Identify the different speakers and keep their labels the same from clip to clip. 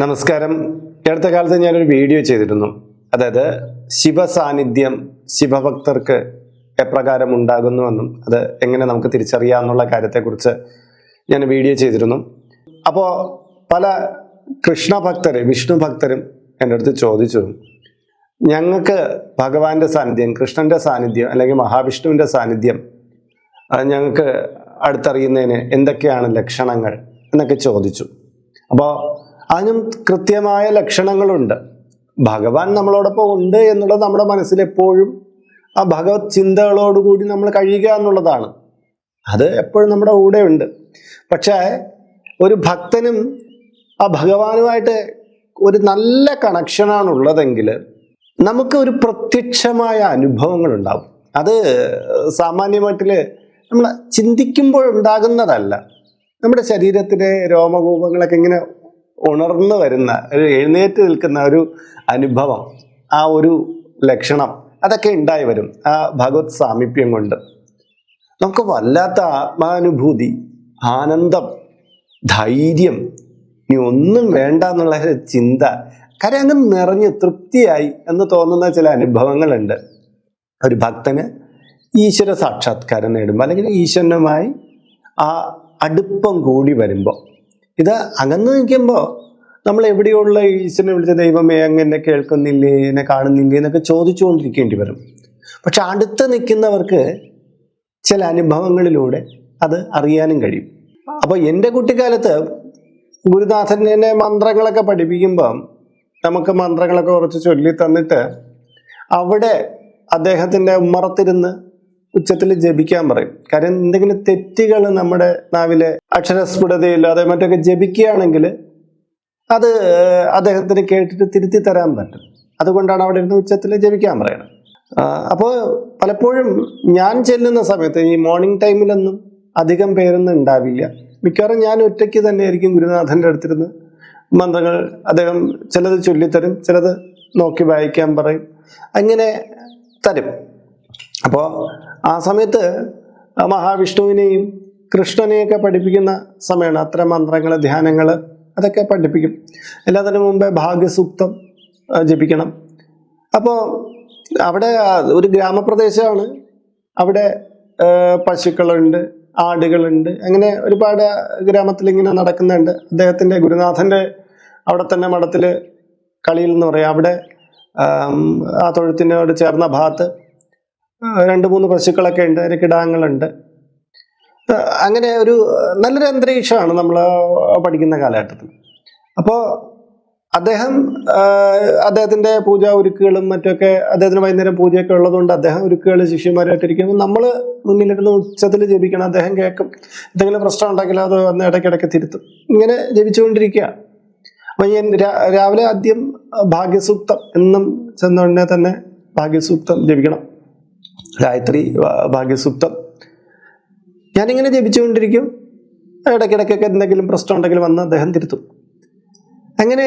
Speaker 1: നമസ്കാരം. അടുത്ത കാലത്ത് ഞാനൊരു വീഡിയോ ചെയ്തിരുന്നു. അതായത് ശിവസാന്നിധ്യം ശിവഭക്തർക്ക് എപ്രകാരം ഉണ്ടാകുന്നുവെന്നും അത് എങ്ങനെ നമുക്ക് തിരിച്ചറിയാം എന്നുള്ള കാര്യത്തെക്കുറിച്ച് ഞാൻ വീഡിയോ ചെയ്തിരുന്നു. അപ്പോൾ പല കൃഷ്ണഭക്തർ വിഷ്ണു ഭക്തരും എന്റെ അടുത്ത് ചോദിച്ചു. ഞങ്ങൾക്ക് ഭഗവാന്റെ സാന്നിധ്യം കൃഷ്ണന്റെ സാന്നിധ്യം അല്ലെങ്കിൽ മഹാവിഷ്ണുവിന്റെ സാന്നിധ്യം ഞങ്ങൾക്ക് അടുത്തറിയുന്നതിന് എന്തൊക്കെയാണ് ലക്ഷണങ്ങൾ എന്നൊക്കെ ചോദിച്ചു. അപ്പോൾ അതിനും കൃത്യമായ ലക്ഷണങ്ങളുണ്ട്. ഭഗവാൻ നമ്മളോടൊപ്പം ഉണ്ട് എന്നുള്ളത് നമ്മുടെ മനസ്സിൽ എപ്പോഴും ആ ഭഗവത് ചിന്തകളോടുകൂടി നമ്മൾ കഴിയുക എന്നുള്ളതാണ്. അത് എപ്പോഴും നമ്മുടെ കൂടെ ഉണ്ട്. പക്ഷേ ഒരു ഭക്തനും ആ ഭഗവാനുമായിട്ട് ഒരു നല്ല കണക്ഷനാണ് ഉള്ളതെങ്കിൽ നമുക്ക് ഒരു പ്രത്യക്ഷമായ അനുഭവങ്ങൾ ഉണ്ടാവും. അത് സാമാന്യമായിട്ടിൽ നമ്മൾ ചിന്തിക്കുമ്പോൾ ഉണ്ടാകുന്നതല്ല. നമ്മുടെ ശരീരത്തിലെ രോമകൂപങ്ങളൊക്കെ ഇങ്ങനെ ഉണർന്നു വരുന്ന ഒരു എഴുന്നേറ്റ് നിൽക്കുന്ന ഒരു അനുഭവം ആ ഒരു ലക്ഷണം അതൊക്കെ ഉണ്ടായി വരും ആ ഭഗവത് സാമീപ്യം കൊണ്ട്. നമുക്ക് വല്ലാത്ത ആത്മാനുഭൂതി ആനന്ദം ധൈര്യം ഇനി ഒന്നും വേണ്ട എന്നുള്ള ചിന്ത കാര്യം അങ്ങ് നിറഞ്ഞ് തൃപ്തിയായി എന്ന് തോന്നുന്ന ചില അനുഭവങ്ങളുണ്ട്. ഒരു ഭക്തന് ഈശ്വര സാക്ഷാത്കാരം നേടുമ്പോൾ അല്ലെങ്കിൽ ഈശ്വരനുമായി ആ അടുപ്പം കൂടി വരുമ്പോൾ ഇത് അകന്നു നിൽക്കുമ്പോൾ നമ്മൾ എവിടെയുള്ള ഈശ്വരനെ വിളിച്ച ദൈവമേ അങ്ങനെ കേൾക്കുന്നില്ലേ എന്നെ കാണുന്നില്ലേ എന്നൊക്കെ ചോദിച്ചുകൊണ്ടിരിക്കേണ്ടി വരും. പക്ഷെ അടുത്ത് നിൽക്കുന്നവർക്ക് ചില അനുഭവങ്ങളിലൂടെ അത് അറിയാനും കഴിയും. അപ്പോൾ എന്റെ കുട്ടിക്കാലത്ത് ഗുരുനാഥൻ എന്നെ മന്ത്രങ്ങളൊക്കെ പഠിപ്പിക്കുമ്പം നമുക്ക് മന്ത്രങ്ങളൊക്കെ കുറച്ച് ചൊല്ലി തന്നിട്ട് അവിടെ അദ്ദേഹത്തിന്റെ ഉമ്മറത്തിരുന്ന് ഉച്ചത്തിൽ ജപിക്കാൻ പറയും. കാര്യം എന്തെങ്കിലും തെറ്റുകൾ നമ്മുടെ നാവിലെ അക്ഷരസ്ഫുടതയിലോ അതേ മറ്റൊക്കെ ജപിക്കുകയാണെങ്കിൽ അത് അദ്ദേഹത്തിന് കേട്ടിട്ട് തിരുത്തി തരാൻ പറ്റും. അതുകൊണ്ടാണ് അവിടെ ഇരുന്ന് ഉച്ചത്തിൽ ജപിക്കാൻ പറയുന്നത്. അപ്പോൾ പലപ്പോഴും ഞാൻ ചെല്ലുന്ന സമയത്ത് ഈ മോർണിംഗ് ടൈമിലൊന്നും അധികം പേരൊന്നും ഉണ്ടാവില്ല. മിക്കവാറും ഞാൻ ഒറ്റയ്ക്ക് തന്നെയായിരിക്കും ഗുരുനാഥന്റെ അടുത്തിരുന്ന് മന്ത്രങ്ങൾ അദ്ദേഹം ചിലത് ചൊല്ലിത്തരും ചിലത് നോക്കി വായിക്കാൻ പറയും. അങ്ങനെ തരും. അപ്പോൾ ആ സമയത്ത് മഹാവിഷ്ണുവിനെയും കൃഷ്ണനെയൊക്കെ പഠിപ്പിക്കുന്ന സമയമാണ്. അത്തരം മന്ത്രങ്ങൾ ധ്യാനങ്ങൾ അതൊക്കെ പഠിപ്പിക്കും. എല്ലാത്തിനും മുമ്പേ ഭാഗ്യസൂക്തം ജപിക്കണം. അപ്പോൾ അവിടെ ഒരു ഗ്രാമപ്രദേശമാണ്. അവിടെ പശുക്കളുണ്ട് ആടുകളുണ്ട് അങ്ങനെ ഒരുപാട് ഗ്രാമത്തിൽ ഇങ്ങനെ നടക്കുന്നുണ്ട്. അദ്ദേഹത്തിന്റെ ഗുരുനാഥന്റെ അവിടെ തന്നെ മഠത്തിൽ കളിയിൽ എന്ന് പറയാം. അവിടെ ആം, തൊഴുത്തിനോട് ചേർന്ന ഭാഗത്ത് രണ്ട് മൂന്ന് പശുക്കളൊക്കെ ഉണ്ട് ഒരു കിടാങ്ങളുണ്ട്. അങ്ങനെ ഒരു നല്ലൊരു അന്തരീക്ഷമാണ് നമ്മൾ പഠിക്കുന്ന കാലഘട്ടത്തിൽ. അപ്പോൾ അദ്ദേഹം അദ്ദേഹത്തിന്റെ പൂജാ ഒരുക്കുകളും മറ്റൊക്കെ അദ്ദേഹത്തിന് വൈകുന്നേരം പൂജയൊക്കെ ഉള്ളതുകൊണ്ട് അദ്ദേഹം ഒരുക്കുകൾ ശിഷ്യന്മാരായിട്ട് ഇരിക്കുമ്പോൾ നമ്മൾ മുന്നിലിരുന്ന് ഉച്ചത്തിൽ ജപിക്കണം അദ്ദേഹം കേൾക്കും. എന്തെങ്കിലും പ്രശ്നം ഉണ്ടെങ്കിൽ അത് വന്ന് ഇടയ്ക്കിടയ്ക്ക് തിരുത്തും. ഇങ്ങനെ ജപിച്ചുകൊണ്ടിരിക്കുക അപ്പം ഞാൻ രാവിലെ ആദ്യം ഭാഗ്യസൂക്തം എന്നും ചെന്നുടനെ തന്നെ ഭാഗ്യസൂക്തം ജപിക്കണം. ഗായത്രി ഭാഗ്യസൂക്തം. ഞാനിങ്ങനെ ജപിച്ചുകൊണ്ടിരിക്കും. ഇടയ്ക്കിടയ്ക്കൊക്കെ എന്തെങ്കിലും പ്രശ്നം ഉണ്ടെങ്കിൽ വന്ന് അദ്ദേഹം തിരുത്തും. അങ്ങനെ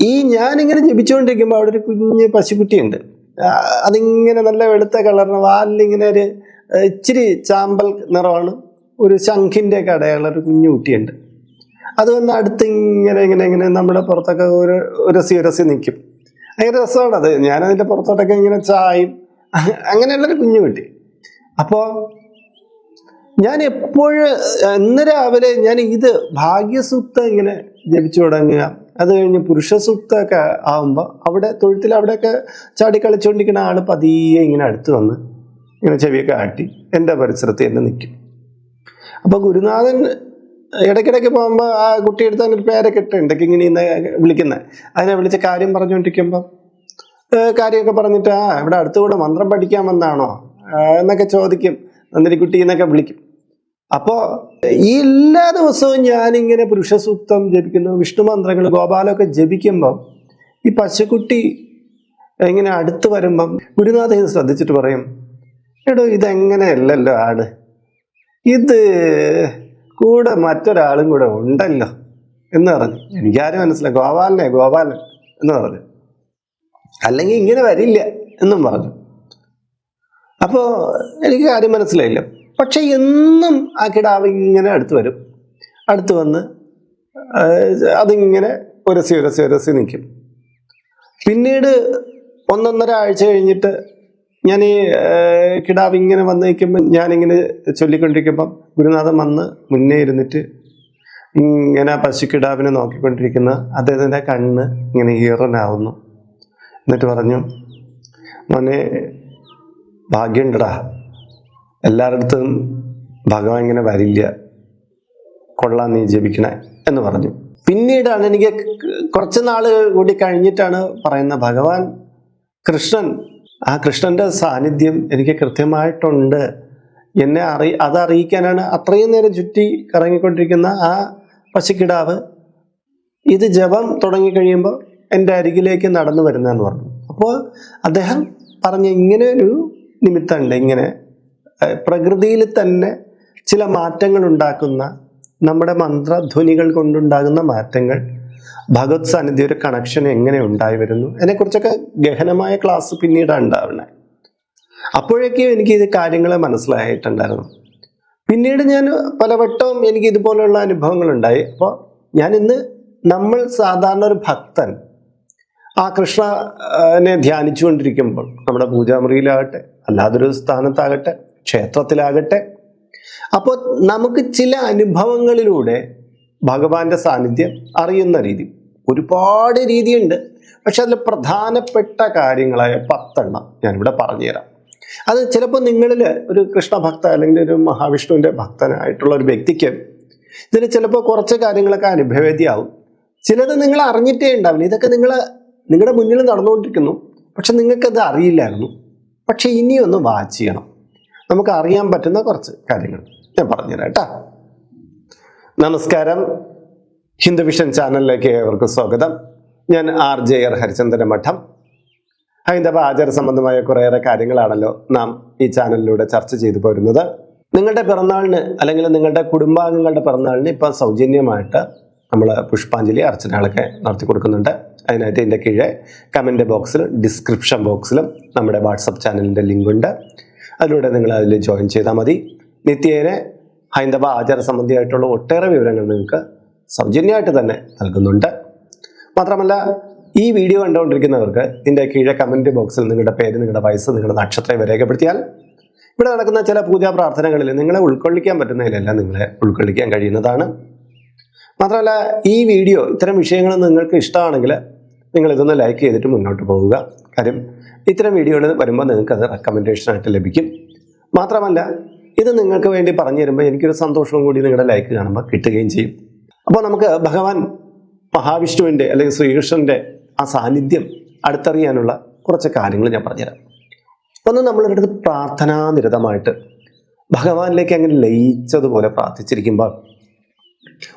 Speaker 1: ഈ ഞാനിങ്ങനെ ജപിച്ചുകൊണ്ടിരിക്കുമ്പോൾ അവിടെ ഒരു കുഞ്ഞ് പശുക്കുട്ടിയുണ്ട്. അതിങ്ങനെ നല്ല വെളുത്ത കളറിന് വാലിലിങ്ങനെ ഒരു ഇച്ചിരി ചാമ്പൽ നിറമാണ് ഒരു ശംഖിന്റെ ഒക്കെ അടയാള ഒരു കുഞ്ഞു കുട്ടിയുണ്ട്. അത് വന്ന് അടുത്ത് ഇങ്ങനെ ഇങ്ങനെ ഇങ്ങനെ നമ്മുടെ പുറത്തൊക്കെ ഒരു ഉരസി ഉരസി നിൽക്കും. ഭയങ്കര രസമാണത് ഞാനതിന്റെ പുറത്തോട്ടൊക്കെ ഇങ്ങനെ ചായും അങ്ങനെയുള്ളൊരു കുഞ്ഞു കുട്ടി. അപ്പോൾ ഞാൻ എപ്പോഴും ഇന്ന് രാവിലെ ഞാൻ ഇത് ഭാഗ്യസൂക്തം ഇങ്ങനെ ജപിച്ചു തുടങ്ങുക. അത് കഴിഞ്ഞ് പുരുഷസൂക്തമൊക്കെ ആകുമ്പോൾ അവിടെ തൊഴുത്തിൽ അവിടെയൊക്കെ ചാടി കളിച്ചുകൊണ്ടിരിക്കുന്ന ആൾ പതിയെ ഇങ്ങനെ അടുത്ത് വന്ന് ഇങ്ങനെ ചെവിയൊക്കെ ആട്ടി എന്റെ പരിസരത്ത് തന്നെ നിൽക്കും. അപ്പോൾ ഗുരുനാഥൻ ഇടയ്ക്കിടയ്ക്ക് പോകുമ്പോൾ ആ കുട്ടിയെടുത്ത് അങ്ങനെ പേരൊക്കെ ഇട്ടുണ്ട് ഇങ്ങനെ വിളിക്കുന്നത് അതിനെ വിളിച്ച് കാര്യം പറഞ്ഞുകൊണ്ടിരിക്കുമ്പോൾ കാര്യമൊക്കെ പറഞ്ഞിട്ട് ആ ഇവിടെ അടുത്തുകൂടെ മന്ത്രം പഠിക്കാൻ വന്നാണോ? എന്നൊക്കെ ചോദിക്കും. നന്ദിനിക്കുട്ടി എന്നൊക്കെ വിളിക്കും. അപ്പോ ഈ എല്ലാ ദിവസവും ഞാനിങ്ങനെ പുരുഷസൂക്തം ജപിക്കുന്നു വിഷ്ണു മന്ത്രങ്ങൾ ഗോപാലമൊക്കെ ജപിക്കുമ്പം ഈ പശുക്കുട്ടി ഇങ്ങനെ അടുത്ത് വരുമ്പം ഗുരുനാഥൻ ശ്രദ്ധിച്ചിട്ട് പറയും എടോ ഇതെങ്ങനെയല്ലല്ലോ ആട്? ഇത് കൂടെ മറ്റൊരാളും കൂടെ ഉണ്ടല്ലോ എന്ന് പറഞ്ഞു. എനിക്കാരും മനസ്സിലായി. ഗോപാലനെ ഗോപാലൻ എന്ന് പറഞ്ഞു. അല്ലെങ്കിൽ ഇങ്ങനെ വരില്ല എന്നും പറഞ്ഞു. അപ്പോൾ എനിക്ക് കാര്യം മനസ്സിലായില്ല. പക്ഷെ എന്നും ആ കിടാവ് ഇങ്ങനെ അടുത്ത് വരും. അടുത്ത് വന്ന് അതിങ്ങനെ ഉരസി ഉരസി ഉരസി നിൽക്കും. പിന്നീട് ഒന്നൊന്നര ആഴ്ച കഴിഞ്ഞിട്ട് ഞാൻ ഈ കിടാവ് ഇങ്ങനെ വന്ന് നിൽക്കുമ്പോൾ ഞാനിങ്ങനെ ചൊല്ലിക്കൊണ്ടിരിക്കുമ്പം ഗുരുനാഥൻ വന്ന് മുന്നേ ഇരുന്നിട്ട് ഇങ്ങനെ പശുക്കിടാവിനെ നോക്കിക്കൊണ്ടിരിക്കുന്ന അദ്ദേഹത്തിന്റെ കണ്ണ് ഇങ്ങനെ ഈറനാവുന്നു. എന്നിട്ട് പറഞ്ഞു മോനെ ഭാഗ്യമുണ്ടടാ. എല്ലായിടത്തും ഭഗവാൻ ഇങ്ങനെ വരില്ല. കൊള്ളാൻ നീ ജപിക്കണേ എന്ന് പറഞ്ഞു. പിന്നീടാണ് എനിക്ക് കുറച്ച് നാൾ കൂടി കഴിഞ്ഞിട്ടാണ് പറയുന്നത് ഭഗവാൻ കൃഷ്ണൻ ആ കൃഷ്ണന്റെ സാന്നിധ്യം എനിക്ക് കൃത്യമായിട്ടുണ്ട്. എന്നെ അറി അതറിയിക്കാനാണ് അത്രയും നേരം ചുറ്റി കറങ്ങിക്കൊണ്ടിരിക്കുന്ന ആ പശുക്കിടാവ്. ഇത് ജപം തുടങ്ങിക്കഴിയുമ്പോൾ എന്റെ അരികിലേക്ക് നടന്നു വരുന്നതെന്ന് പറഞ്ഞു. അപ്പോൾ അദ്ദേഹം പറഞ്ഞ ഇങ്ങനെ ഒരു നിമിത്തമുണ്ട്. ഇങ്ങനെ പ്രകൃതിയിൽ തന്നെ ചില മാറ്റങ്ങൾ ഉണ്ടാക്കുന്ന നമ്മുടെ മന്ത്രധ്വനികൾ കൊണ്ടുണ്ടാകുന്ന മാറ്റങ്ങൾ ഭഗവത് സാന്നിധ്യ ഒരു കണക്ഷൻ എങ്ങനെ ഉണ്ടായി വരുന്നു അതിനെക്കുറിച്ചൊക്കെ ഗഹനമായ ക്ലാസ് പിന്നീടാണ് ഉണ്ടാവുന്നത്. അപ്പോഴേക്കും എനിക്ക് ഇത് കാര്യങ്ങൾ മനസ്സിലായിട്ടുണ്ടായിരുന്നു. പിന്നീട് ഞാൻ പലവട്ടവും എനിക്ക് ഇതുപോലെയുള്ള അനുഭവങ്ങൾ ഉണ്ടായി. അപ്പോൾ ഞാൻ ഇന്ന് നമ്മൾ സാധാരണ ഒരു ഭക്തൻ ആ കൃഷ്ണനെ ധ്യാനിച്ചുകൊണ്ടിരിക്കുമ്പോൾ നമ്മുടെ പൂജാമുറിയിലാകട്ടെ അല്ലാതൊരു സ്ഥാനത്താകട്ടെ ക്ഷേത്രത്തിലാകട്ടെ അപ്പോൾ നമുക്ക് ചില അനുഭവങ്ങളിലൂടെ ഭഗവാന്റെ സാന്നിധ്യം അറിയുന്ന രീതി. ഒരുപാട് രീതിയുണ്ട്. പക്ഷെ അതിൽ പ്രധാനപ്പെട്ട കാര്യങ്ങളായ പത്തെണ്ണം ഞാനിവിടെ പറഞ്ഞുതരാം. അത് ചിലപ്പോൾ നിങ്ങളിൽ ഒരു കൃഷ്ണഭക്ത അല്ലെങ്കിൽ ഒരു മഹാവിഷ്ണുവിന്റെ ഭക്തനായിട്ടുള്ള ഒരു വ്യക്തിക്ക് ഇതിൽ ചിലപ്പോൾ കുറച്ച് കാര്യങ്ങളൊക്കെ അനുഭവേദ്യമാവും. ചിലത് നിങ്ങൾ അറിഞ്ഞിട്ടേ ഉണ്ടാവില്ല. ഇതൊക്കെ നിങ്ങൾ നിങ്ങളുടെ മുന്നിൽ നടന്നുകൊണ്ടിരിക്കുന്നു. പക്ഷെ നിങ്ങൾക്കത് അറിയില്ലായിരുന്നു. പക്ഷെ ഇനിയൊന്ന് വാച്ച് ചെയ്യണം. നമുക്ക് അറിയാൻ പറ്റുന്ന കുറച്ച് കാര്യങ്ങൾ ഞാൻ പറഞ്ഞുതരാം കേട്ടോ. നമസ്കാരം. ഹിന്ദു വിഷൻ ചാനലിലേക്ക് ഏവർക്കും സ്വാഗതം. ഞാൻ ആർ ജെ ആർ ഹരിചന്ദ്ര മഠം. ഹൈന്ദവ ആചാര സംബന്ധമായ കുറേയേറെ കാര്യങ്ങളാണല്ലോ നാം ഈ ചാനലിലൂടെ ചർച്ച ചെയ്തു പോരുന്നത്. നിങ്ങളുടെ പിറന്നാളിന് അല്ലെങ്കിൽ നിങ്ങളുടെ കുടുംബാംഗങ്ങളുടെ പിറന്നാളിന് ഇപ്പോൾ സൗജന്യമായിട്ട് നമ്മൾ പുഷ്പാഞ്ജലി അർച്ചനകളൊക്കെ നടത്തി കൊടുക്കുന്നുണ്ട് അതിനായിട്ട് ഇതിന്റെ കീഴെ കമന്റ് ബോക്സിലും ഡിസ്ക്രിപ്ഷൻ ബോക്സിലും നമ്മുടെ വാട്സപ്പ് ചാനലിന്റെ ലിങ്ക് ഉണ്ട്. അതിലൂടെ നിങ്ങൾ അതിൽ ജോയിൻ ചെയ്താൽ മതി. നിത്യേനെ ഹൈന്ദവ ആചാര സംബന്ധിയായിട്ടുള്ള ഒട്ടേറെ വിവരങ്ങൾ നിങ്ങൾക്ക് സൗജന്യമായിട്ട് തന്നെ നൽകുന്നുണ്ട്. മാത്രമല്ല ഈ വീഡിയോ കണ്ടുകൊണ്ടിരിക്കുന്നവർക്ക് ഇതിന്റെ കീഴെ കമന്റ് ബോക്സിൽ നിങ്ങളുടെ പേര് നിങ്ങളുടെ വയസ്സ് നിങ്ങളുടെ നക്ഷത്രം രേഖപ്പെടുത്തിയാൽ ഇവിടെ നടക്കുന്ന ചില പൂജാ പ്രാർത്ഥനകളിൽ നിങ്ങളെ ഉൾക്കൊള്ളിക്കാൻ പറ്റുന്നതിലെല്ലാം നിങ്ങളെ ഉൾക്കൊള്ളിക്കാൻ കഴിയുന്നതാണ്. മാത്രമല്ല ഈ വീഡിയോ ഇത്തരം വിഷയങ്ങൾ നിങ്ങൾക്ക് ഇഷ്ടമാണെങ്കിൽ നിങ്ങൾ ഇതൊന്ന് ലൈക്ക് ചെയ്തിട്ട് മുന്നോട്ട് പോവുക. കാര്യം ഇത്തരം വീഡിയോകൾ വരുമ്പോൾ നിങ്ങൾക്ക് അത് റെക്കമെൻഡേഷനായിട്ട് ലഭിക്കും. മാത്രമല്ല ഇത് നിങ്ങൾക്ക് വേണ്ടി പറഞ്ഞു തരുമ്പോൾ എനിക്കൊരു സന്തോഷവും കൂടി നിങ്ങളുടെ ലൈക്ക് കാണുമ്പോൾ കിട്ടുകയും ചെയ്യും. അപ്പോൾ നമുക്ക് ഭഗവാൻ മഹാവിഷ്ണുവിന്റെ അല്ലെങ്കിൽ ശ്രീകൃഷ്ണന്റെ ആ സാന്നിധ്യം അടുത്തറിയാനുള്ള കുറച്ച് കാര്യങ്ങൾ ഞാൻ പറഞ്ഞുതരാം. ഒന്ന് നമ്മളുടെ അടുത്ത് പ്രാർത്ഥനാനിരതമായിട്ട് ഭഗവാനിലേക്ക് അങ്ങനെ ലയിച്ചതുപോലെ പ്രാർത്ഥിച്ചിരിക്കുമ്പോൾ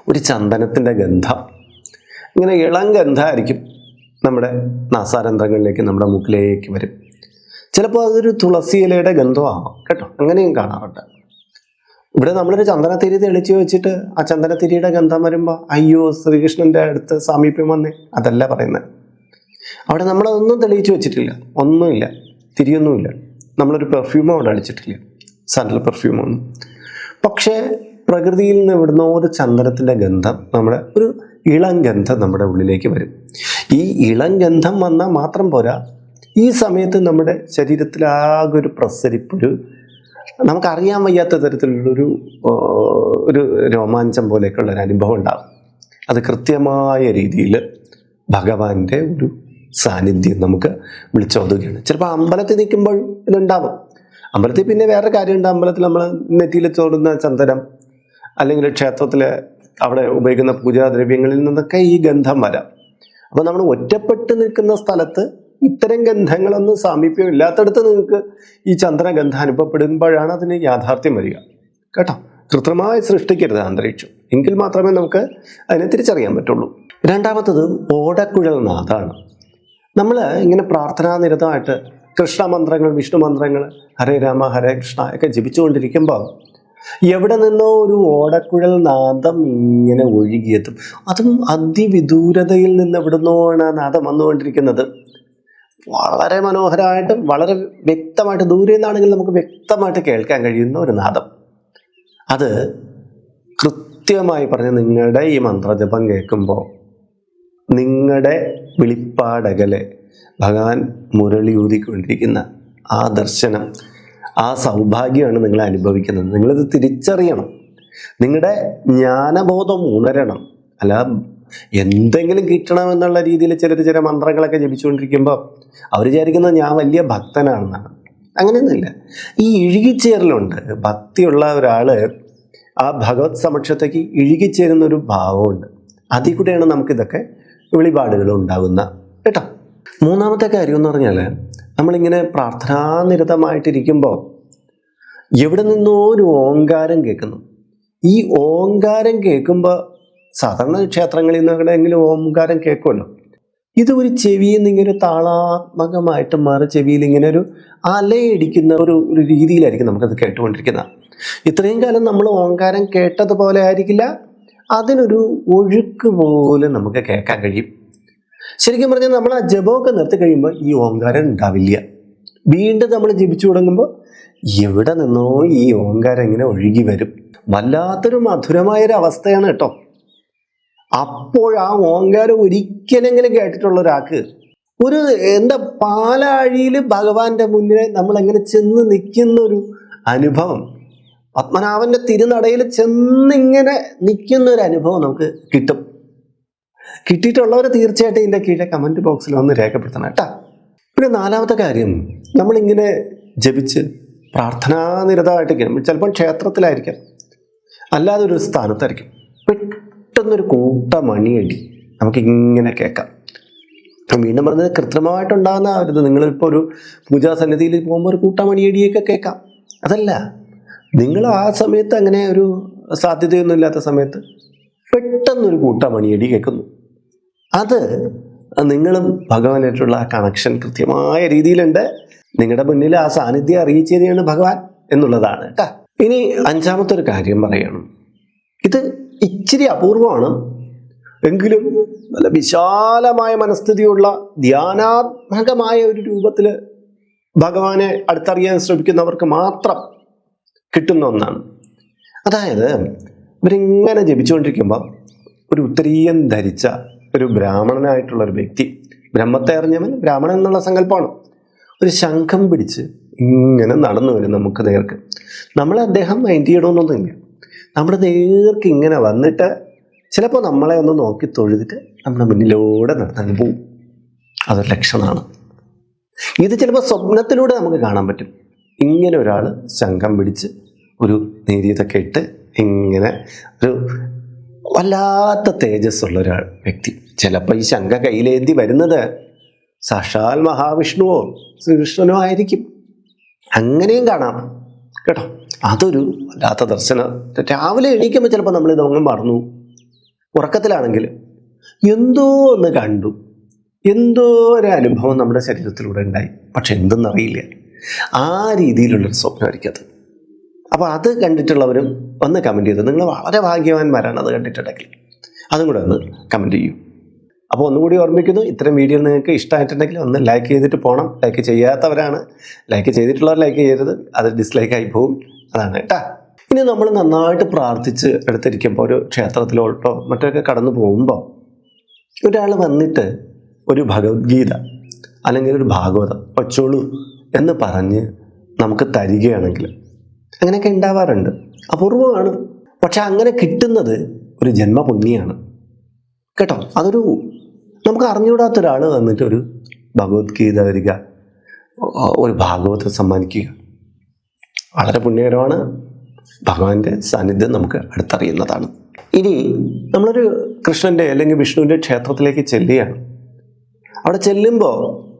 Speaker 1: ഒരു ചന്ദനത്തിന്റെ ഗന്ധം. ഇങ്ങനെ ഇളം ഗന്ധമായിരിക്കും. നമ്മുടെ നാസാരന്ധ്രങ്ങളിലേക്ക് നമ്മുടെ മൂക്കിലേക്ക് വരും. ചിലപ്പോൾ അതൊരു തുളസി ഇലയുടെ ഗന്ധമാവാം കേട്ടോ? അങ്ങനെയും കാണാറുണ്ട്. ഇവിടെ നമ്മളൊരു ചന്ദനത്തിരി തെളിച്ച് വെച്ചിട്ട് ആ ചന്ദനത്തിരിയുടെ ഗന്ധം വരുമ്പോൾ അയ്യോ ശ്രീകൃഷ്ണന്റെ അടുത്ത് സാമീപ്യം വന്നേ. അതല്ല പറയുന്നത്. അവിടെ നമ്മളതൊന്നും തെളിയിച്ച് വെച്ചിട്ടില്ല. ഒന്നുമില്ല. തിരിയൊന്നുമില്ല. നമ്മളൊരു പെർഫ്യൂമോ അവിടെ അടിച്ചിട്ടില്ല. സാൻഡൽ പെർഫ്യൂമൊന്നും പക്ഷേ പ്രകൃതിയിൽ നിന്ന് ഇവിടുന്ന് ഒരു ചന്ദനത്തിന്റെ ഗന്ധം നമ്മുടെ ഒരു ഇളം ഗന്ധം നമ്മുടെ ഉള്ളിലേക്ക് വരും. ഈ ഇളം ഗന്ധം വന്നാൽ മാത്രം പോരാ. ഈ സമയത്ത് നമ്മുടെ ശരീരത്തിലാകെ ഒരു പ്രസരിപ്പ് ഒരു നമുക്കറിയാൻ വയ്യാത്ത തരത്തിലുള്ളൊരു ഒരു രോമാഞ്ചം പോലെയൊക്കെയുള്ള ഒരു അനുഭവം ഉണ്ടാകും. അത് കൃത്യമായ രീതിയിൽ ഭഗവാന്റെ ഒരു സാന്നിധ്യം നമുക്ക് വിളിച്ചോതുകയാണ്. ചിലപ്പോൾ അമ്പലത്തിൽ നിൽക്കുമ്പോൾ ഇതുണ്ടാവും. അമ്പലത്തിൽ പിന്നെ വേറെ കാര്യമുണ്ട്. അമ്പലത്തിൽ നമ്മൾ നെറ്റിയിൽ ചോടുന്ന ചന്ദനം അല്ലെങ്കിൽ ക്ഷേത്രത്തിലെ അവിടെ ഉപയോഗിക്കുന്ന പൂജാദ്രവ്യങ്ങളിൽ നിന്നൊക്കെ ഈ ഗന്ധം വരാം. അപ്പോൾ നമ്മൾ ഒറ്റപ്പെട്ട് നിൽക്കുന്ന സ്ഥലത്ത് ഇത്തരം ഗന്ധങ്ങളൊന്നും സാമീപ്യം ഇല്ലാത്തടത്ത് നിങ്ങൾക്ക് ഈ ചന്ദ്രഗന്ധം അനുഭവപ്പെടുമ്പോഴാണ് അതിന് യാഥാർത്ഥ്യം വരിക. കേട്ടോ? കൃത്രിമമായി സൃഷ്ടിക്കരുത് അന്തരീക്ഷം. എങ്കിൽ മാത്രമേ നമുക്ക് അതിനെ തിരിച്ചറിയാൻ പറ്റുള്ളൂ. രണ്ടാമത്തത് ഓടക്കുഴൽ നാഥാണ് നമ്മൾ ഇങ്ങനെ പ്രാർത്ഥനാനിരതമായിട്ട് കൃഷ്ണമന്ത്രങ്ങൾ വിഷ്ണു മന്ത്രങ്ങൾ ഹരേ രാമ ഹരേ കൃഷ്ണ ഒക്കെ ജപിച്ചുകൊണ്ടിരിക്കുമ്പോൾ എവിടെ നിന്നോ ഒരു ഓടക്കുഴൽ നാദം ഇങ്ങനെ ഒഴുകിയെത്തും. അതും അതിവിദൂരതയിൽ നിന്ന് എവിടുന്നോണ് ആ നാദം വന്നുകൊണ്ടിരിക്കുന്നത്? വളരെ മനോഹരമായിട്ട് വളരെ വ്യക്തമായിട്ട് ദൂരെ നിന്നാണെങ്കിൽ നമുക്ക് വ്യക്തമായിട്ട് കേൾക്കാൻ കഴിയുന്ന ഒരു നാദം. അത് കൃത്യമായി പറഞ്ഞ് നിങ്ങളുടെ ഈ മന്ത്രജപം കേൾക്കുമ്പോൾ നിങ്ങളുടെ വെളിപ്പാടകലെ ഭഗവാൻ മുരളി ഊതിക്കൊണ്ടിരിക്കുന്ന ആ ദർശനം ആ സൗഭാഗ്യമാണ് നിങ്ങൾ അനുഭവിക്കുന്നത്. നിങ്ങളിത് തിരിച്ചറിയണം. നിങ്ങളുടെ ജ്ഞാനബോധം ഉണരണം. അല്ല എന്തെങ്കിലും കിട്ടണമെന്നുള്ള രീതിയിൽ ചില ചില മന്ത്രങ്ങളൊക്കെ ജപിച്ചുകൊണ്ടിരിക്കുമ്പോൾ അവർ വിചാരിക്കുന്നത് ഞാൻ വലിയ ഭക്തനാണെന്നാണ്. അങ്ങനെയൊന്നുമില്ല. ഈ ഇഴുകിച്ചേരലുണ്ട്. ഭക്തിയുള്ള ഒരാൾ ആ ഭഗവത് സമക്ഷത്തേക്ക് ഇഴുകിച്ചേരുന്ന ഒരു ഭാവമുണ്ട്. അതിൽ കൂടെയാണ് നമുക്കിതൊക്കെ വെളിപാടുകൾ ഉണ്ടാകുന്ന. കേട്ടോ? മൂന്നാമത്തെ കാര്യം എന്ന് പറഞ്ഞാൽ നമ്മളിങ്ങനെ പ്രാർത്ഥനാനിരതമായിട്ടിരിക്കുമ്പോൾ എവിടെ നിന്നോ ഒരു ഓങ്കാരം കേൾക്കുന്നു. ഈ ഓങ്കാരം കേൾക്കുമ്പോൾ സാധാരണ ക്ഷേത്രങ്ങളിൽ നിന്ന് എവിടെയെങ്കിലും ഓങ്കാരം കേൾക്കുമല്ലോ. ഇത് ഒരു ചെവിയിൽ നിന്ന് ഇങ്ങനെ താളാത്മകമായിട്ട് മാറി ചെവിയിൽ ഇങ്ങനെ ഒരു അലയടിക്കുന്ന ഒരു ഒരു രീതിയിലായിരിക്കും നമുക്കത് കേട്ടുകൊണ്ടിരിക്കുന്നത്. ഇത്രയും കാലം നമ്മൾ ഓങ്കാരം കേട്ടതുപോലെ ആയിരിക്കില്ല. അതിനൊരു ഒഴുക്ക് പോലെ നമുക്ക് കേൾക്കാൻ കഴിയും. ശരിക്കും പറഞ്ഞാൽ നമ്മൾ ആ ജപമൊക്കെ നിർത്തി കഴിയുമ്പോൾ ഈ ഓങ്കാരം ഉണ്ടാവില്ല. വീണ്ടും നമ്മൾ ജപിച്ചു തുടങ്ങുമ്പോൾ എവിടെ നിന്നോ ഈ ഓങ്കാരം ഇങ്ങനെ ഒഴുകി വരും. വല്ലാത്തൊരു മധുരമായൊരു അവസ്ഥയാണ് കേട്ടോ. അപ്പോൾ ആ ഓങ്കാരം ഒരിക്കലെങ്കിലും കേട്ടിട്ടുള്ള ഒരാൾക്ക് ഒരു എന്താ പാലാഴിയിൽ ഭഗവാന്റെ മുന്നിൽ നമ്മൾ എങ്ങനെ ചെന്ന് നിൽക്കുന്ന ഒരു അനുഭവം പത്മനാഭന്റെ തിരുനടയിൽ ചെന്നിങ്ങനെ നിൽക്കുന്ന ഒരു അനുഭവം നമുക്ക് കിട്ടും. കിട്ടിയിട്ടുള്ളവർ തീർച്ചയായിട്ടും ഇതിന്റെ കീഴെ കമന്റ് ബോക്സിൽ ഒന്ന് രേഖപ്പെടുത്തണം കേട്ടോ. പിന്നെ നാലാമത്തെ കാര്യം നമ്മളിങ്ങനെ ജപിച്ച് പ്രാർത്ഥനാനിരതമായിട്ടിരിക്കും ചിലപ്പോൾ ക്ഷേത്രത്തിലായിരിക്കാം. അല്ലാതെ ഒരു സ്ഥാനത്തായിരിക്കും. പെട്ടെന്നൊരു കൂട്ട മണിയടി നമുക്കിങ്ങനെ കേൾക്കാം. വീണ്ടും പറഞ്ഞത് കൃത്രിമമായിട്ടുണ്ടാകുന്ന ഒരു നിങ്ങളിപ്പോൾ ഒരു പൂജാ സന്നിധിയിൽ പോകുമ്പോൾ ഒരു കൂട്ട മണിയടിയൊക്കെ കേൾക്കാം. അതല്ല നിങ്ങൾ ആ സമയത്ത് അങ്ങനെ ഒരു സാധ്യതയൊന്നും ഇല്ലാത്ത സമയത്ത് പെട്ടെന്നൊരു കൂട്ട മണിയടി കേൾക്കുന്നു. അത് നിങ്ങളും ഭഗവാനായിട്ടുള്ള ആ കണക്ഷൻ കൃത്യമായ രീതിയിലുണ്ട്. നിങ്ങളുടെ മുന്നിൽ ആ സാന്നിധ്യം അറിയിച്ചു ഭഗവാൻ എന്നുള്ളതാണ് കേട്ടോ ഇനി അഞ്ചാമത്തെ ഒരു കാര്യം പറയണം ഇത് ഇച്ചിരി അപൂർവമാണ്. എങ്കിലും നല്ല വിശാലമായ മനസ്ഥിതിയുള്ള ധ്യാനാത്മകമായ ഒരു രൂപത്തിൽ ഭഗവാനെ അടുത്തറിയാൻ ശ്രമിക്കുന്നവർക്ക് മാത്രം കിട്ടുന്ന ഒന്നാണ്. അതായത് ഇവരിങ്ങനെ ജപിച്ചുകൊണ്ടിരിക്കുമ്പോൾ ഒരു ഉത്തരീയം ധരിച്ച ഒരു ബ്രാഹ്മണനായിട്ടുള്ള ഒരു വ്യക്തി. ബ്രഹ്മത്തെ അറിഞ്ഞവൻ ബ്രാഹ്മണൻ എന്നുള്ള സങ്കല്പമാണ്. ഒരു ശംഖം പിടിച്ച് ഇങ്ങനെ നടന്നു വരും നമുക്ക് നേർക്ക്. നമ്മളെ അദ്ദേഹം മൈൻഡ് ചെയ്യണമെന്നൊന്നുമില്ല നമ്മുടെ നേർക്ക് ഇങ്ങനെ വന്നിട്ട് ചിലപ്പോൾ നമ്മളെ ഒന്ന് നോക്കി തൊഴുതിട്ട് നമ്മുടെ മുന്നിലൂടെ നടന്നു പോവും. അതൊരു ലക്ഷണമാണ്. ഇത് ചിലപ്പോൾ സ്വപ്നത്തിലൂടെ നമുക്ക് കാണാൻ പറ്റും. ഇങ്ങനെ ഒരാൾ ശംഖം പിടിച്ച് ഒരു നേരിയതൊക്കെ ഇട്ട് ഇങ്ങനെ ഒരു വല്ലാത്ത തേജസ്സുള്ള ഒരാൾ വ്യക്തി. ചിലപ്പോൾ ഈ ശങ്ക കയ്യിലേന്തി വരുന്നത് സാക്ഷാൽ മഹാവിഷ്ണുവോ ശ്രീകൃഷ്ണനോ ആയിരിക്കും. അങ്ങനെയും കാണാം. കേട്ടോ? അതൊരു വല്ലാത്ത ദർശനം. രാവിലെ എണീക്കുമ്പോൾ ചിലപ്പോൾ നമ്മൾ ഇതൊന്നും മറന്നു. ഉറക്കത്തിലാണെങ്കിൽ എന്തോ ഒന്ന് കണ്ടു. എന്തോ ഒരു അനുഭവം നമ്മുടെ ശരീരത്തിലൂടെ ഉണ്ടായി. പക്ഷെ എന്തെന്നറിയില്ല. ആ രീതിയിലുള്ളൊരു സ്വപ്നമായിരിക്കും അത്. അപ്പോൾ അത് കണ്ടിട്ടുള്ളവരും ഒന്ന് കമന്റ് ചെയ്തു. നിങ്ങൾ വളരെ ഭാഗ്യവാന്മാരാണ് അത് കണ്ടിട്ടുണ്ടെങ്കിൽ. അതും കൂടെ ഒന്ന് കമന്റ് ചെയ്യൂ. അപ്പോൾ ഒന്നുകൂടി ഓർമ്മിക്കുന്നു ഇത്തരം വീഡിയോ നിങ്ങൾക്ക് ഇഷ്ടമായിട്ടുണ്ടെങ്കിൽ ഒന്ന് ലൈക്ക് ചെയ്തിട്ട് പോകണം ലൈക്ക് ചെയ്യാത്തവരാണ്. ലൈക്ക് ചെയ്തിട്ടുള്ളവർ ലൈക്ക് ചെയ്യരുത്. അത് ഡിസ്ലൈക്ക് ആയി പോകും. അതാണ് കേട്ടാ. ഇനി നമ്മൾ നന്നായിട്ട് പ്രാർത്ഥിച്ച് എടുത്തിരിക്കുമ്പോൾ ഒരു ക്ഷേത്രത്തിലോട്ടോ മറ്റൊക്കെ കടന്നു പോകുമ്പോൾ ഒരാൾ വന്നിട്ട് ഒരു ഭഗവത്ഗീത അല്ലെങ്കിൽ ഒരു ഭാഗവതം ഒച്ചോളു എന്ന് പറഞ്ഞ് നമുക്ക് തരികയാണെങ്കിൽ അങ്ങനെയൊക്കെ ഉണ്ടാവാറുണ്ട്. അപൂർവമാണ്. പക്ഷെ അങ്ങനെ കിട്ടുന്നത് ഒരു ജന്മപുണ്യാണ്. കേട്ടോ? അതൊരു നമുക്ക് അറിഞ്ഞുകൂടാത്ത ഒരാൾ വന്നിട്ട് ഒരു ഭഗവത്ഗീത വരിക ഒരു ഭാഗവത സമ്മാനിക്കുക. വളരെ പുണ്യകരമാണ്. ഭഗവാന്റെ സാന്നിധ്യം നമുക്ക് അടുത്തറിയുന്നതാണ്. ഇനി നമ്മളൊരു കൃഷ്ണന്റെ അല്ലെങ്കിൽ വിഷ്ണുവിന്റെ ക്ഷേത്രത്തിലേക്ക് ചെല്ലുകയാണ്. അവിടെ ചെല്ലുമ്പോൾ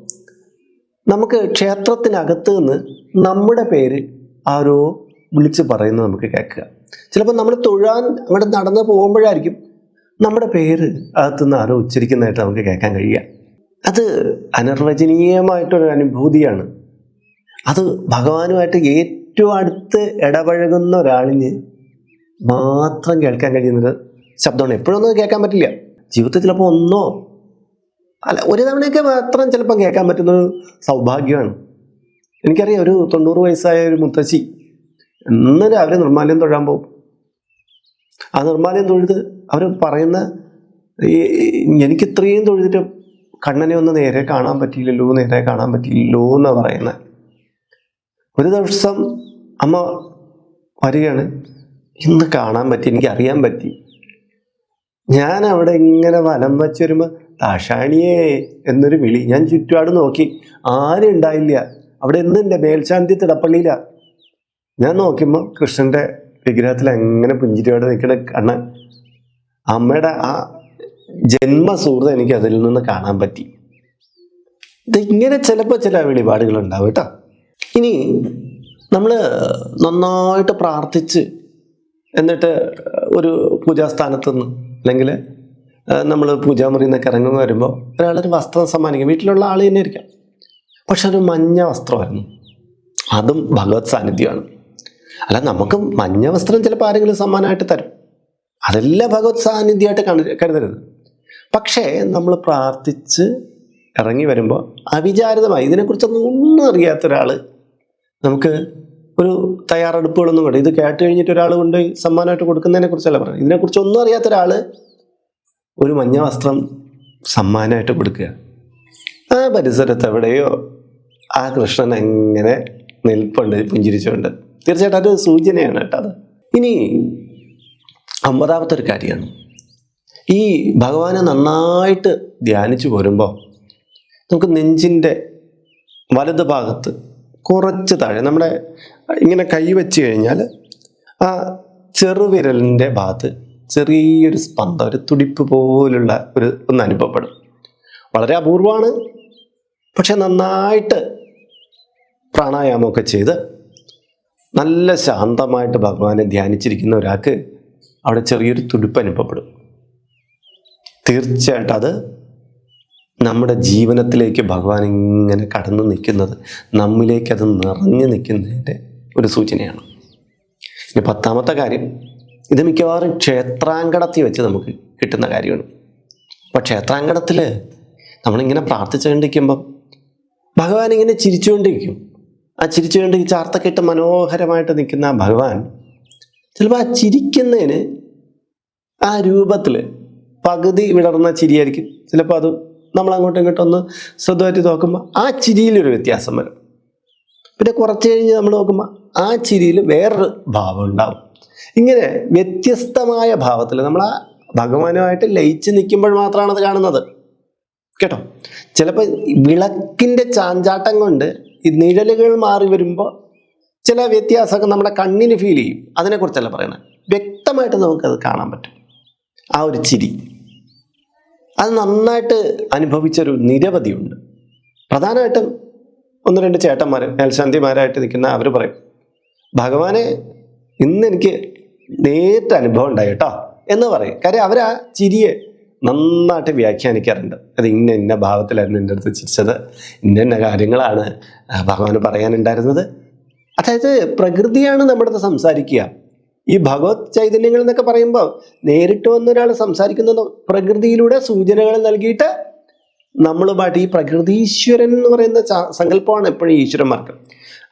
Speaker 1: നമുക്ക് ക്ഷേത്രത്തിനകത്ത് നിന്ന് നമ്മുടെ പേര് ആരോ വിളിച്ച് പറയുന്നത് നമുക്ക് കേൾക്കുക. ചിലപ്പോൾ നമ്മൾ തൊഴാൻ അങ്ങോട്ട് നടന്ന് പോകുമ്പോഴായിരിക്കും നമ്മുടെ പേര് അകത്തുനിന്ന് ആരോ ഉച്ചരിക്കുന്നതായിട്ട് നമുക്ക് കേൾക്കാൻ കഴിയുക. അത് അനിർവചനീയമായിട്ടൊരു അനുഭൂതിയാണ്. അത് ഭഗവാനുമായിട്ട് ഏറ്റവും അടുത്ത് ഇടപഴകുന്ന ഒരാളിന് മാത്രം കേൾക്കാൻ കഴിയുന്നൊരു ശബ്ദമാണ്. എപ്പോഴൊന്നും കേൾക്കാൻ പറ്റില്ല. ജീവിതത്തിൽ ചിലപ്പോൾ ഒന്നോ അല്ല ഒരു തവണയൊക്കെ മാത്രം ചിലപ്പം കേൾക്കാൻ പറ്റുന്നൊരു സൗഭാഗ്യമാണ്. എനിക്കറിയാം ഒരു തൊണ്ണൂറ് വയസ്സായ ഒരു മുത്തശ്ശി എന്നും രാവിലെ നിർമ്മാല്യം തൊഴാൻ പോകും. ആ നിർമ്മാലയം തൊഴുത് അവർ പറയുന്ന എനിക്ക് ഇത്രയും തൊഴുതിട്ട് കണ്ണനെ ഒന്ന് നേരെ കാണാൻ പറ്റിയില്ലല്ലോ നേരെ കാണാൻ പറ്റിയില്ലല്ലോ എന്നാണ് പറയുന്നത് ഒരു ദിവസം അമ്മ വരികയാണ്. ഇന്ന് കാണാൻ പറ്റി എനിക്ക് അറിയാൻ പറ്റി. ഞാൻ അവിടെ ഇങ്ങനെ വലം വെച്ച് വരുമ്പോൾ താഷാണിയേ എന്നൊരു വിളി. ഞാൻ ചുറ്റുപാട് നോക്കി. ആരും ഉണ്ടായില്ല. അവിടെ എന്തില്ല മേൽശാന്തി തിടപ്പള്ളിയില്ല ഞാൻ നോക്കുമ്പോൾ കൃഷ്ണന്റെ വിഗ്രഹത്തിൽ എങ്ങനെ പുഞ്ചിരിയോടെ നിൽക്കണ കണ്ണ അമ്മയുടെ ആ ജന്മസുഹൃത എനിക്ക് അതിൽ നിന്ന് കാണാൻ പറ്റി. ഇതിങ്ങനെ ചിലപ്പോൾ ചില വെളിപാടുകൾ ഉണ്ടാവും കേട്ടോ. ഇനി നമ്മൾ നന്നായിട്ട് പ്രാർത്ഥിച്ച് എന്നിട്ട് ഒരു പൂജാസ്ഥാനത്ത് നിന്ന് അല്ലെങ്കിൽ നമ്മൾ പൂജാമുറിയിൽ നിന്നൊക്കെ ഇറങ്ങുന്ന വരുമ്പോൾ ഒരാളൊരു വസ്ത്രം സമ്മാനിക്കും. വീട്ടിലുള്ള ആൾ തന്നെ ഇരിക്കാം പക്ഷെ ഒരു മഞ്ഞ വസ്ത്രമായിരുന്നു. അതും ഭഗവത് സാന്നിധ്യമാണ്. അല്ല നമുക്ക് മഞ്ഞ വസ്ത്രം ചിലപ്പോൾ ആരെങ്കിലും സമ്മാനമായിട്ട് തരും. അതെല്ലാം ഭഗവത് സാന്നിധ്യമായിട്ട് കരുതരുത്. പക്ഷേ നമ്മൾ പ്രാർത്ഥിച്ച് ഇറങ്ങി വരുമ്പോൾ അവിചാരിതമായി ഇതിനെക്കുറിച്ചൊന്നും ഒന്നും അറിയാത്ത ഒരാൾ നമുക്ക് ഒരു തയ്യാറെടുപ്പുകളൊന്നും വേണ്ട. ഇത് കേട്ട് കഴിഞ്ഞിട്ട് ഒരാൾ കൊണ്ട് സമ്മാനമായിട്ട് കൊടുക്കുന്നതിനെ കുറിച്ചല്ല പറയുന്നത്. ഇതിനെക്കുറിച്ച് ഒന്നും അറിയാത്ത ഒരാൾ ഒരു മഞ്ഞ വസ്ത്രം സമ്മാനമായിട്ട് കൊടുക്കുക. ആ പരിസരത്ത് എവിടെയോ ആ കൃഷ്ണൻ എങ്ങനെ നിൽപ്പുണ്ട് പുഞ്ചിരിച്ചുകൊണ്ട്. തീർച്ചയായിട്ടും അതൊരു സൂചനയാണ് കേട്ടോ അത്. ഇനി ഒമ്പതാമത്തെ ഒരു കാര്യമാണ്. ഈ ഭഗവാനെ നന്നായിട്ട് ധ്യാനിച്ചു പോരുമ്പോൾ നമുക്ക് നെഞ്ചിന്റെ വലത് ഭാഗത്ത് കുറച്ച് താഴെ നമ്മുടെ ഇങ്ങനെ കൈ വെച്ച് കഴിഞ്ഞാൽ ആ ചെറുവിരലിന്റെ ഭാഗത്ത് ചെറിയൊരു സ്പന്ദം ഒരു തുടിപ്പ് പോലുള്ള ഒരു ഒന്ന് അനുഭവപ്പെടും. വളരെ അപൂർവമാണ്. പക്ഷെ നന്നായിട്ട് പ്രാണായാമമൊക്കെ ചെയ്ത് നല്ല ശാന്തമായിട്ട് ഭഗവാനെ ധ്യാനിച്ചിരിക്കുന്ന ഒരാൾക്ക് അവിടെ ചെറിയൊരു തുടിപ്പ് അനുഭവപ്പെടും. തീർച്ചയായിട്ടും അത് നമ്മുടെ ജീവനത്തിലേക്ക് ഭഗവാൻ ഇങ്ങനെ കടന്നു നിൽക്കുന്നത് നമ്മിലേക്ക് അത് നിറഞ്ഞു നിൽക്കുന്നതിന്റെ ഒരു സൂചനയാണ്. ഇനി പത്താമത്തെ കാര്യം ഇത് മിക്കവാറും ക്ഷേത്രാങ്കണത്തിൽ വെച്ച് നമുക്ക് കിട്ടുന്ന കാര്യമാണ്. അപ്പോൾ ക്ഷേത്രാങ്കണത്തിൽ നമ്മളിങ്ങനെ പ്രാർത്ഥിച്ചുകൊണ്ടിരിക്കുമ്പം ഭഗവാൻ ഇങ്ങനെ ചിരിച്ചുകൊണ്ടിരിക്കും. ആ ചിരിച്ചുകൊണ്ട് ഈ ചാർത്തൊക്കെ ഇട്ട് മനോഹരമായിട്ട് നിൽക്കുന്ന ആ ഭഗവാൻ ചിലപ്പോൾ ആ ചിരിക്കുന്നതിന് ആ രൂപത്തിൽ പകുതി വിടർന്ന ചിരിയായിരിക്കും. ചിലപ്പോൾ അത് നമ്മൾ അങ്ങോട്ടും ഇങ്ങോട്ടും ഒന്ന് ശ്രദ്ധമായിട്ട് നോക്കുമ്പോൾ ആ ചിരിയിലൊരു വ്യത്യാസം വരും. പിന്നെ കുറച്ച് കഴിഞ്ഞ് നമ്മൾ നോക്കുമ്പോൾ ആ ചിരിയിൽ വേറൊരു ഭാവം ഉണ്ടാവും. ഇങ്ങനെ വ്യത്യസ്തമായ ഭാവത്തിൽ നമ്മൾ ആ ഭഗവാനുമായിട്ട് ലയിച്ച് നിൽക്കുമ്പോൾ മാത്രമാണ് അത് കാണുന്നത്. കേട്ടോ? ചിലപ്പോൾ വിളക്കിന്റെ ചാഞ്ചാട്ടം കൊണ്ട് ഈ നിഴലുകൾ മാറി വരുമ്പോൾ ചില വ്യത്യാസമൊക്കെ നമ്മുടെ കണ്ണിന് ഫീൽ ചെയ്യും. അതിനെക്കുറിച്ചല്ല പറയുന്നത് വ്യക്തമായിട്ട് നമുക്കത് കാണാൻ പറ്റും. ആ ഒരു ചിരി. അത് നന്നായിട്ട് അനുഭവിച്ചൊരു നിരവധിയുണ്ട്. പ്രധാനമായിട്ടും ഒന്ന് രണ്ട് ചേട്ടന്മാർ മേൽശാന്തിമാരായിട്ട് നിൽക്കുന്ന അവർ പറയും ഭഗവാനെ ഇന്ന് എനിക്ക് നേരിട്ട് അനുഭവം ഉണ്ടായി കേട്ടോ എന്ന് പറയും. കാര്യം അവർ ആ ചിരിയെ നന്നായിട്ട് വ്യാഖ്യാനിക്കാറുണ്ട്. അത് ഇന്ന ഇന്ന ഭാവത്തിലായിരുന്നു എന്റെ അടുത്ത് ചിരിച്ചത്. ഇന്ന ഇന്ന കാര്യങ്ങളാണ് ഭഗവാന് പറയാനുണ്ടായിരുന്നത്. അതായത് പ്രകൃതിയാണ് നമ്മുടെ അടുത്ത് സംസാരിക്കുക. ഈ ഭഗവത് ചൈതന്യങ്ങൾ എന്നൊക്കെ പറയുമ്പോൾ നേരിട്ട് വന്ന ഒരാൾ പ്രകൃതിയിലൂടെ സൂചനകൾ നൽകിയിട്ട് നമ്മളുമായിട്ട് ഈ പ്രകൃതീശ്വരൻ എന്ന് പറയുന്ന സങ്കല്പമാണ് എപ്പോഴും ഈശ്വരന്മാർക്ക്.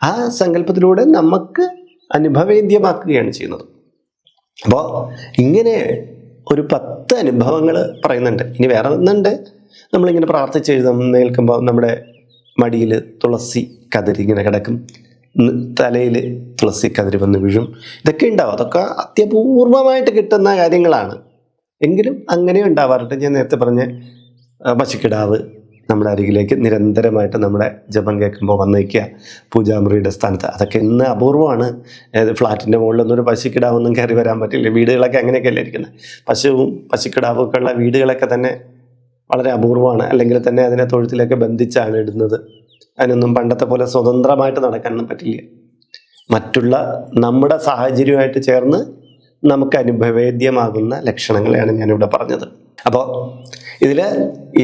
Speaker 1: ആ സങ്കല്പത്തിലൂടെ നമുക്ക് അനുഭവേദ്യമാക്കുകയാണ് ചെയ്യുന്നത്. അപ്പോൾ ഇങ്ങനെ ഒരു പത്ത് അനുഭവങ്ങൾ പറയുന്നുണ്ട്. ഇനി വേറെ ഒന്നുണ്ട്. നമ്മളിങ്ങനെ പ്രാർത്ഥിച്ച് എഴുതുന്നേൽക്കുമ്പോൾ നമ്മുടെ മടിയിൽ തുളസി കതിരി ഇങ്ങനെ കിടക്കും. തലയിൽ തുളസി കതിരി വന്ന് വീഴും. ഇതൊക്കെ ഉണ്ടാവും. അതൊക്കെ അത്യപൂർവമായിട്ട് കിട്ടുന്ന കാര്യങ്ങളാണ്. എങ്കിലും അങ്ങനെ ഉണ്ടാവാറുണ്ട്. ഞാൻ നേരത്തെ പറഞ്ഞ പശുക്കിടാവ് നമ്മുടെ അരികിലേക്ക് നിരന്തരമായിട്ട് നമ്മുടെ ജപം കേൾക്കുമ്പോൾ വന്നിരിക്കുക പൂജാമുറിയുടെ സ്ഥാനത്ത്. അതൊക്കെ ഇന്ന് അപൂർവമാണ്. ഫ്ലാറ്റിന്റെ മുകളിലൊന്നും ഒരു പശുക്കിടാവൊന്നും കയറി വരാൻ പറ്റില്ല. വീടുകളൊക്കെ അങ്ങനെയൊക്കെയല്ലേ ഇരിക്കുന്നത് പശുവും പശുക്കിടാവും ഒക്കെ ഉള്ള വീടുകളൊക്കെ തന്നെ വളരെ അപൂർവമാണ്. അല്ലെങ്കിൽ തന്നെ അതിനെ തൊഴുത്തിലൊക്കെ ബന്ധിച്ചാണ് ഇടുന്നത്. അതിനൊന്നും പണ്ടത്തെ പോലെ സ്വതന്ത്രമായിട്ട് നടക്കാനൊന്നും പറ്റില്ല. മറ്റുള്ള നമ്മുടെ സാഹചര്യമായിട്ട് ചേർന്ന് നമുക്ക് അനുഭവേദ്യമാകുന്ന ലക്ഷണങ്ങളെയാണ് ഞാനിവിടെ പറഞ്ഞത്. അപ്പോൾ ഇതിൽ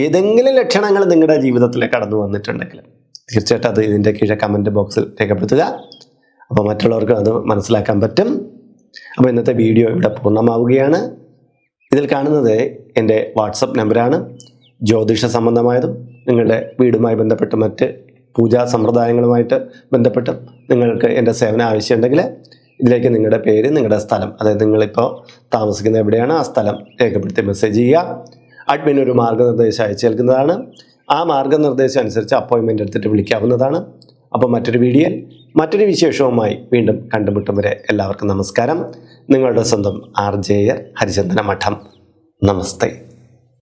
Speaker 1: ഏതെങ്കിലും ലക്ഷണങ്ങൾ നിങ്ങളുടെ ജീവിതത്തിൽ കടന്നു വന്നിട്ടുണ്ടെങ്കിൽ തീർച്ചയായിട്ടും അത് ഇതിന്റെ കീഴെ കമന്റ് ബോക്സിൽ രേഖപ്പെടുത്തുക. അപ്പോൾ മറ്റുള്ളവർക്ക് അത് മനസ്സിലാക്കാൻ പറ്റും. അപ്പോൾ ഇന്നത്തെ വീഡിയോ ഇവിടെ പൂർണമാവുകയാണ്. ഇതിൽ കാണുന്നത് എന്റെ വാട്സപ്പ് നമ്പറാണ് ജ്യോതിഷ സംബന്ധമായതും നിങ്ങളുടെ വീടുമായി ബന്ധപ്പെട്ട് മറ്റ് പൂജാ സമ്പ്രദായങ്ങളുമായിട്ട് ബന്ധപ്പെട്ട് നിങ്ങൾക്ക് എന്റെ സേവനം ആവശ്യമുണ്ടെങ്കിൽ ഇതിലേക്ക് നിങ്ങളുടെ പേര് നിങ്ങളുടെ സ്ഥലം അതായത് നിങ്ങളിപ്പോൾ താമസിക്കുന്ന എവിടെയാണ്? ആ സ്ഥലം രേഖപ്പെടുത്തി മെസ്സേജ് ചെയ്യുക. അഡ്മിൻ ഒരു മാർഗനിർദ്ദേശം അയച്ചേൽക്കുന്നതാണ് ആ മാർഗനിർദ്ദേശം അനുസരിച്ച് അപ്പോയിൻമെന്റ് എടുത്തിട്ട് വിളിക്കാവുന്നതാണ്. അപ്പോൾ മറ്റൊരു വീഡിയോ മറ്റൊരു വിശേഷവുമായി വീണ്ടും കണ്ടുമുട്ടും വരെ എല്ലാവർക്കും നമസ്കാരം. നിങ്ങളുടെ സ്വന്തം ആർ ജെ ഹരിചന്ദന മഠം നമസ്തേ.